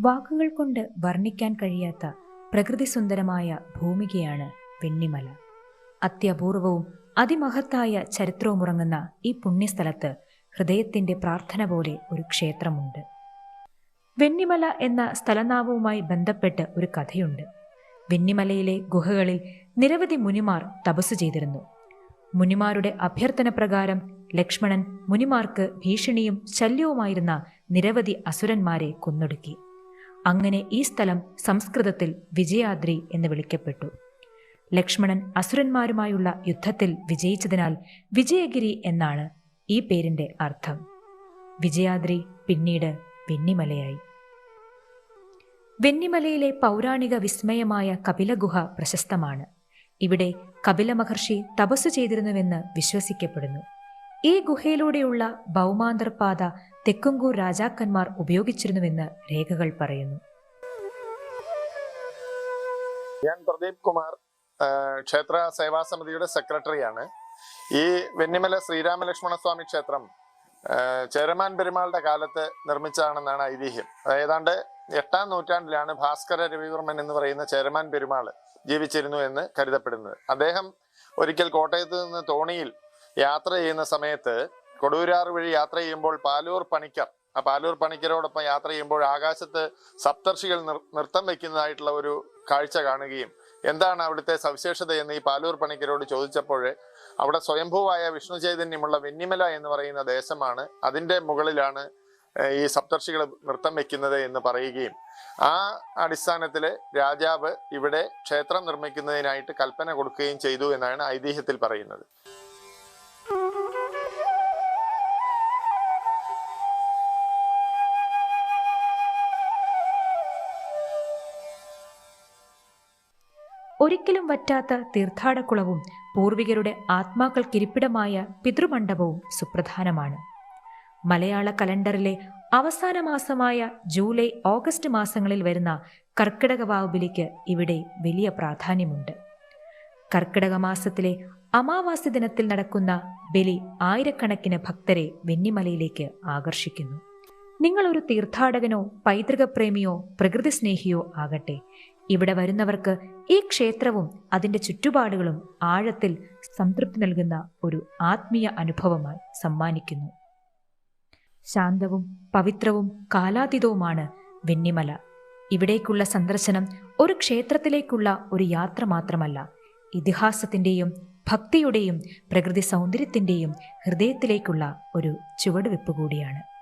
വാക്കുകൾ കൊണ്ട് വർണിക്കാൻ കഴിയാത്ത പ്രകൃതി സുന്ദരമായ ഭൂമികയാണ് വെണ്ണിമല. അത്യപൂർവവും അതിമഹത്തായ ചരിത്രവുമുറങ്ങുന്ന ഈ പുണ്യസ്ഥലത്ത് ഹൃദയത്തിന്റെ പ്രാർത്ഥന പോലെ ഒരു ക്ഷേത്രമുണ്ട്. വെണ്ണിമല എന്ന സ്ഥലനാമവുമായി ബന്ധപ്പെട്ട് ഒരു കഥയുണ്ട്. വെണ്ണിമലയിലെ ഗുഹകളിൽ നിരവധി മുനിമാർ തപസ് ചെയ്തിരുന്നു. മുനിമാരുടെ അഭ്യർത്ഥന പ്രകാരം ലക്ഷ്മണൻ മുനിമാർക്ക് ഭീഷണിയും ശല്യവുമായിരുന്ന നിരവധി അസുരന്മാരെ കൊന്നൊടുക്കി. അങ്ങനെ ഈ സ്ഥലം സംസ്കൃതത്തിൽ വിജയാദ്രി എന്ന് വിളിക്കപ്പെട്ടു. ലക്ഷ്മണൻ അസുരന്മാരുമായുള്ള യുദ്ധത്തിൽ വിജയിച്ചതിനാൽ വിജയഗിരി എന്നാണ് ഈ പേരിന്റെ അർത്ഥം. വിജയാദ്രി പിന്നീട് വെന്നിമലയായി വെന്നിമലയിലെ പൗരാണിക വിസ്മയമായ കപിലഗുഹ പ്രശസ്തമാണ്. ഇവിടെ കപില മഹർഷി തപസ് ചെയ്തിരുന്നുവെന്ന് വിശ്വസിക്കപ്പെടുന്നു. ഈ ഗുഹയിലൂടെയുള്ള ഭൗമാന്തർപാത തെക്കുംകൂർ രാജാക്കന്മാർ ഉപയോഗിച്ചിരുന്നുവെന്ന് രേഖകൾ പറയുന്നു. ഞാൻ പ്രദീപ് കുമാർ ക്ഷേത്ര സേവാ സമിതിയുടെ സെക്രട്ടറിയാണ്. ഈ വെന്നിമല ശ്രീരാമലക്ഷ്മണസ്വാമി ക്ഷേത്രം ചേരമാൻ പെരുമാളുടെ കാലത്ത് നിർമ്മിച്ചതാണെന്നാണ് ഐതിഹ്യം. ഏതാണ്ട് എട്ടാം നൂറ്റാണ്ടിലാണ് ഭാസ്കര രവിവർമ്മൻ എന്ന് പറയുന്ന ചേരമാൻ പെരുമാൾ ജീവിച്ചിരുന്നു എന്ന് കരുതപ്പെടുന്നത്. അദ്ദേഹം ഒരിക്കൽ കോട്ടയത്ത് നിന്ന് തോണിയിൽ യാത്ര ചെയ്യുന്ന സമയത്ത് കൊടുവൂരാറ് വഴി യാത്ര ചെയ്യുമ്പോൾ പാലൂർ പണിക്കർ. ആ പാലൂർ പണിക്കരോടൊപ്പം യാത്ര ചെയ്യുമ്പോൾ ആകാശത്ത് സപ്തർഷികൾ നൃത്തം വെക്കുന്നതായിട്ടുള്ള ഒരു കാഴ്ച കാണുകയും എന്താണ് അവിടുത്തെ സവിശേഷത എന്ന് ഈ പാലൂർ പണിക്കരോട് ചോദിച്ചപ്പോൾ അവിടെ സ്വയംഭൂവായ വിഷ്ണു ചൈതന്യമുള്ള വെന്നിമല എന്ന് പറയുന്ന ദേശമാണ്. അതിന്റെ മുകളിലാണ് ഈ സപ്തർഷികൾ നൃത്തം വെക്കുന്നത് എന്ന് പറയുകയും ആ അടിസ്ഥാനത്തിൽ രാജാവ് ഇവിടെ ക്ഷേത്രം നിർമ്മിക്കുന്നതിനായിട്ട് കൽപ്പന കൊടുക്കുകയും ചെയ്തു എന്നാണ് ഐതിഹ്യത്തിൽ പറയുന്നത്. ഒരിക്കലും വറ്റാത്ത തീർത്ഥാടക്കുളവും പൂർവികരുടെ ആത്മാക്കൾക്കിരിപ്പിടമായ പിതൃമണ്ഡപവും സുപ്രധാനമാണ്. മലയാള കലണ്ടറിലെ അവസാന മാസമായ ജൂലൈ ഓഗസ്റ്റ് മാസങ്ങളിൽ വരുന്ന കർക്കിടക വാവുബലിക്ക് ഇവിടെ വലിയ പ്രാധാന്യമുണ്ട്. കർക്കിടക മാസത്തിലെ അമാവാസി ദിനത്തിൽ നടക്കുന്ന ബലി ആയിരക്കണക്കിന് ഭക്തരെ വെന്നിമലയിലേക്ക് ആകർഷിക്കുന്നു. നിങ്ങൾ ഒരു തീർത്ഥാടകനോ പൈതൃക പ്രേമിയോ പ്രകൃതി സ്നേഹിയോ ആകട്ടെ ഇവിടെ വരുന്നവർക്ക് ഈ ക്ഷേത്രവും അതിന്റെ ചുറ്റുപാടുകളും ആഴത്തിൽ സംതൃപ്തി നൽകുന്ന ഒരു ആത്മീയ അനുഭവമായി സമ്മാനിക്കുന്നു. ശാന്തവും പവിത്രവും കാലാതീതവുമാണ് വെന്നിമല ഇവിടേക്കുള്ള സന്ദർശനം ഒരു ക്ഷേത്രത്തിലേക്കുള്ള ഒരു യാത്ര മാത്രമല്ല ഇതിഹാസത്തിന്റെയും ഭക്തിയുടെയും പ്രകൃതി സൗന്ദര്യത്തിന്റെയും ഹൃദയത്തിലേക്കുള്ള ഒരു ചുവടുവെപ്പ് കൂടിയാണ്.